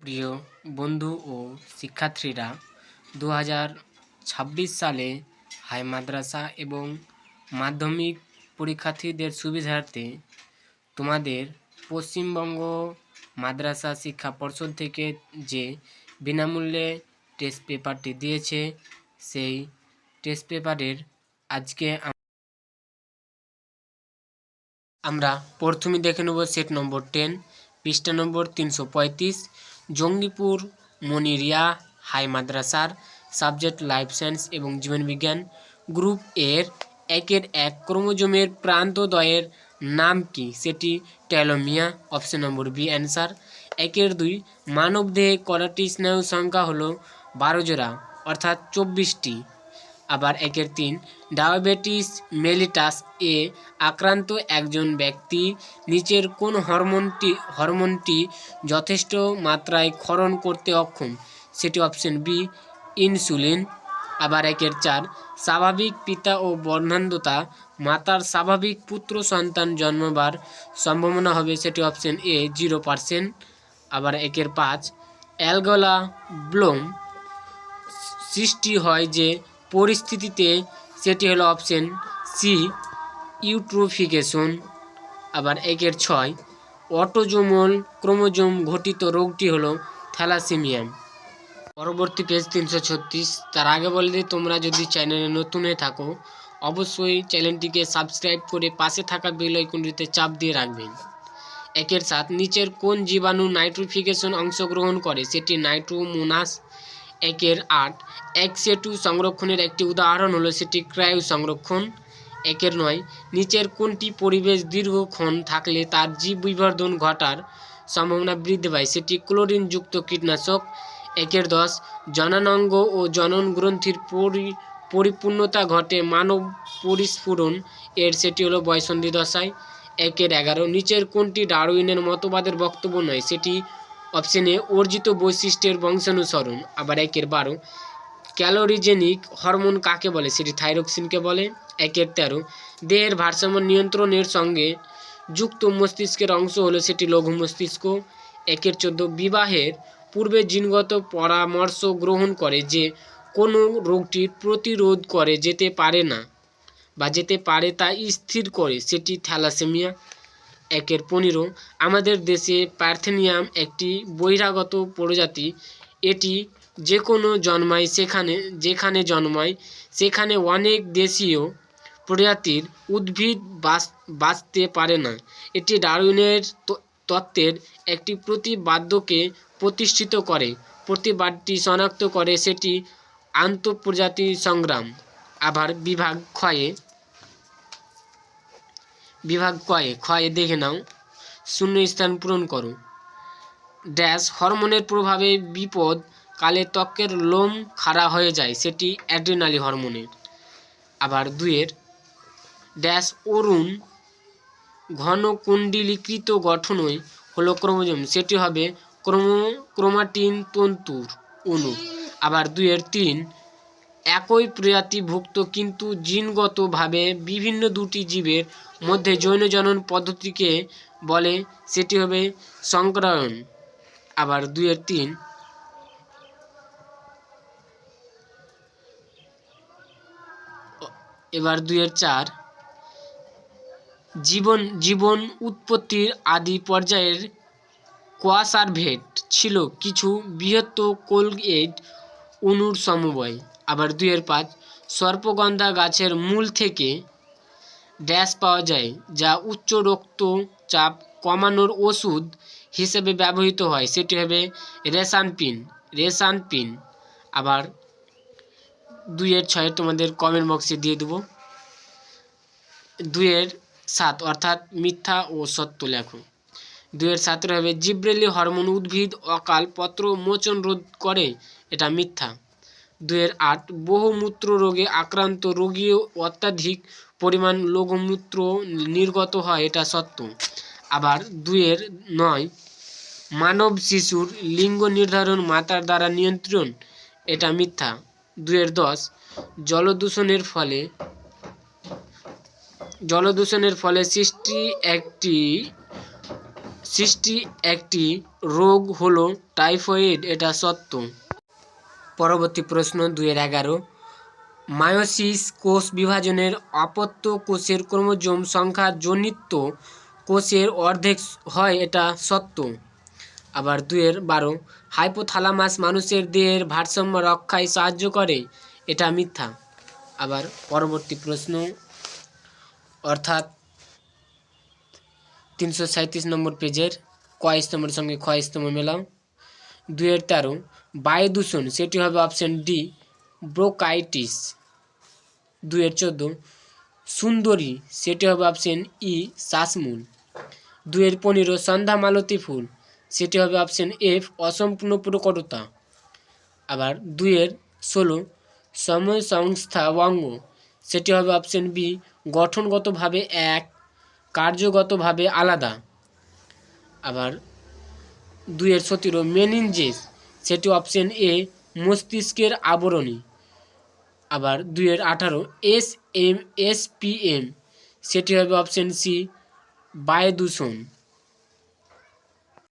প্রিয় বন্ধু ও শিক্ষার্থীরা দু হাজার ছাব্বিশ সালে হাই মাদ্রাসা এবং মাধ্যমিক পরীক্ষার্থীদের সুবিধার্থে তোমাদের পশ্চিমবঙ্গ মাদ্রাসা শিক্ষা পর্ষদ থেকে যে বিনামূল্যে টেস্ট পেপারটি দিয়েছে, সেই টেস্ট পেপারের আজকে আম- আমরা প্রথমে দেখে নেব সেট নম্বর টেন পৃষ্ঠা নম্বর তিনশো পঁয়ত্রিশ জঙ্গিপুর, মনিরিয়া, হাই মাদ্রাসার সাবজেক্ট লাইফ সায়েন্স এবং জীবনবিজ্ঞান গ্রুপ এর একের এক ক্রোমোজোমের প্রান্তদ্বয়ের নাম কি? সেটি টেলোমিয়া অপশন নম্বর বি অ্যান্সার। একের দুই, মানবদেহে করাটি স্নায়ু সংখ্যা হলো বারো জোড়া, অর্থাৎ চব্বিশটি। আবার একের তিন। ডায়াবেটিস মেলিটাস এ আক্রান্ত একজন ব্যক্তি নিচের কোন হরমোনটি হরমোনটি যথেষ্ট মাত্রায় ক্ষরণ করতে অক্ষম? সেটি অপশন বি, ইনসুলিন। আবার একের চার, স্বাভাবিক পিতা ও বর্ণান্ধতা মাতার স্বাভাবিক পুত্র সন্তান জন্মবার সম্ভাবনা হবে, সেটি অপশন এ, জিরো পার্সেন্ট। আবার একের পাঁচ, অ্যালগোলা ব্লোম সৃষ্টি হয় যে পরিস্থিতিতে সেটি হলো অপশন সি ইউট্রোফিকেশন আবার একের ছয় অটোজোমল ক্রোমোজোম ঘটিত রোগটি হলো থ্যালাসিমিয়াম পরবর্তী পেজ তিনশো ছত্রিশ। তার আগে বলে দিই, তোমরা যদি চ্যানেলে নতুন হয়ে থাকো, অবশ্যই চ্যানেলটিকে সাবস্ক্রাইব করে পাশে থাকা বেল চাপ দিয়ে রাখবেন একের সাত, নিচের কোন জীবাণু নাইট্রোফিকেশন অংশগ্রহণ করে? সেটি নাইট্রোমোনাস একের আট। এক্সেটু সংরক্ষণের একটি উদাহরণ হলো সেটি ক্রায়ো সংরক্ষণ। একের নয়, নিচের কোনটি পরিবেশ দীর্ঘক্ষণ থাকলে তার জীব বিবর্ধন ঘটার সম্ভাবনা বৃদ্ধি পায়? সেটি ক্লোরিনযুক্ত কীটনাশক। একের দশ, জননাঙ্গ ও জনন গ্রন্থির পরি, পরিপূর্ণতা ঘটে মানব পরিস্ফুরণ। এর সেটি হলো বয়সন্ধি দশায় একের এগারো, নিচের কোনটি ডারউইনের মতবাদের বক্তব্য নয়? সেটি অপশনে অর্জিত বৈশিষ্ট্যের বংশানুসরণ, আবার একের বারো। ক্যালোরিজেনিক হরমোন কাকে বলে? সেটি থাইরক্সিনকে বলে। একের তেরো। দেহের ভারসাম্য নিয়ন্ত্রণের সঙ্গে যুক্ত মস্তিষ্কের অংশ হলো সেটি লঘু মস্তিষ্ক। একের চোদ্দ। বিবাহের পূর্বে জিনগত পরামর্শ গ্রহণ করে যে কোনো রোগটির প্রতিরোধ করে যেতে পারে না বা যেতে পারে তা স্থির করে, সেটি থ্যালাসেমিয়া। একের পনেরো। আমাদের দেশে প্যার্থেনিয়াম একটি বহিরাগত প্রজাতি। এটি যে কোনো জন্মায় সেখানে, যেখানে জন্মায়, সেখানে অনেক দেশীয় প্রজাতির উদ্ভিদ বাঁচতে পারে না। এটি ডারউইনের তত্ত্বের একটি প্রতিবাদ্যকে প্রতিষ্ঠিত করে, প্রতিবাদটি শনাক্ত করে সেটি আন্তঃপ্রজাতি সংগ্রাম, আবার বিভাগ ক্ষয়ে বিভাগ কয়ে ক্ষয়ে দেখে নাও। শূন্য স্থান পূরণ করো। ড্যাশ, হরমোনের প্রভাবে বিপদ, কালে ত্বকের লোম খাড়া হয়ে যায়, সেটি অ্যাড্রিনালি হরমোনের। আবার দুয়ের ড্যাশ, অরুণ ঘন কুণ্ডলীকৃত গঠনই হলো ক্রোমোজোম, সেটি হবে ক্রোমো ক্রোমাটিন তন্তুর অণু। আবার দুয়ের তিন একই প্রজাতিভুক্ত কিন্তু জিনগতভাবে বিভিন্ন দুটি জীবের মধ্যে যৌন জনন পদ্ধতিকে বলে সেটি হবে সংক্রায়ন আবার দুইয়ের তিন। এবার দুইয়ের চার। জীবন জীবন উৎপত্তির আদি পর্যায়ের কোয়াসারভেট ছিল কিছু বৃহত্তর কোলগেট অণুর সমবায়। আবার দুইয়ের পাঁচ সর্পগন্ধা গাছের মূল থেকে ড্যাশ পাওয়া যায়, যা উচ্চ রক্তচাপ কমানোর ওষুধ হিসেবে ব্যবহৃত হয়। সেটি হবে রেসানপিন রেসানপিন আবার দুইয়ের ছয় তোমাদের কমেন্ট বক্সে দিয়ে দেবো। দুইয়ের সাত, অর্থাৎ মিথ্যা ও সত্য লেখো। দুইয়ের সাতের হবে জিব্রেলি হরমোন উদ্ভিদ অকাল পত্র মোচন রোধ করে, এটা মিথ্যা। দুয়ের আট বহুমূত্র রোগে আক্রান্ত রোগীও অত্যাধিক পরিমাণ লঘুমূত্র নির্গত হয়, এটা সত্য। আবার দুয়ের নয় মানব শিশুর লিঙ্গ নির্ধারণ মাতার দ্বারা নিয়ন্ত্রণ, এটা মিথ্যা। দুয়ের দশ জলদূষণের ফলে জলদূষণের ফলে সৃষ্টি একটি সৃষ্টি একটি রোগ হলো টাইফয়েড, এটা সত্য। পরবর্তী প্রশ্ন দুয়ের এগারো। মায়োসিস কোষ বিভাজনের অপত্য কোষের ক্রোমোজোম সংখ্যা জনিত কোষের অর্ধেক হয় এটা সত্য। আবার দুয়ের বারো হাইপোথালামাস মানুষের দেহের ভারসাম্য রক্ষায় সাহায্য করে, এটা মিথ্যা। আবার পরবর্তী প্রশ্ন, অর্থাৎ তিনশো সাঁত্রিশ নম্বর পেজের ক স্তম্ভের সঙ্গে খ স্তম্ভ মেলাও। দুয়ের তেরো। বায়ু দূষণ, সেটি হবে অপশন ডি ব্রোকাইটিস দুয়ের চোদ্দ, সুন্দরী, সেটি হবে অপশন ই শ্বাসমূল। দুয়ের পনেরো, সন্ধ্যা মালতী ফুল, সেটি হবে অপশন এফ অসম্পূর্ণ প্রকটতা। আবার দুয়ের ষোলো সময় সংস্থা অঙ্গ, সেটি হবে অপশন বি গঠনগতভাবে এক, কার্যগতভাবে আলাদা। আবার দুইয়ের সতেরো মেনিনজেস সেটি অপশন এ, মস্তিষ্কের আবরণী। আবার দুইয়ের আঠারো, S M S P M, সেটি হবে অপশন সি বায়ু দূষণ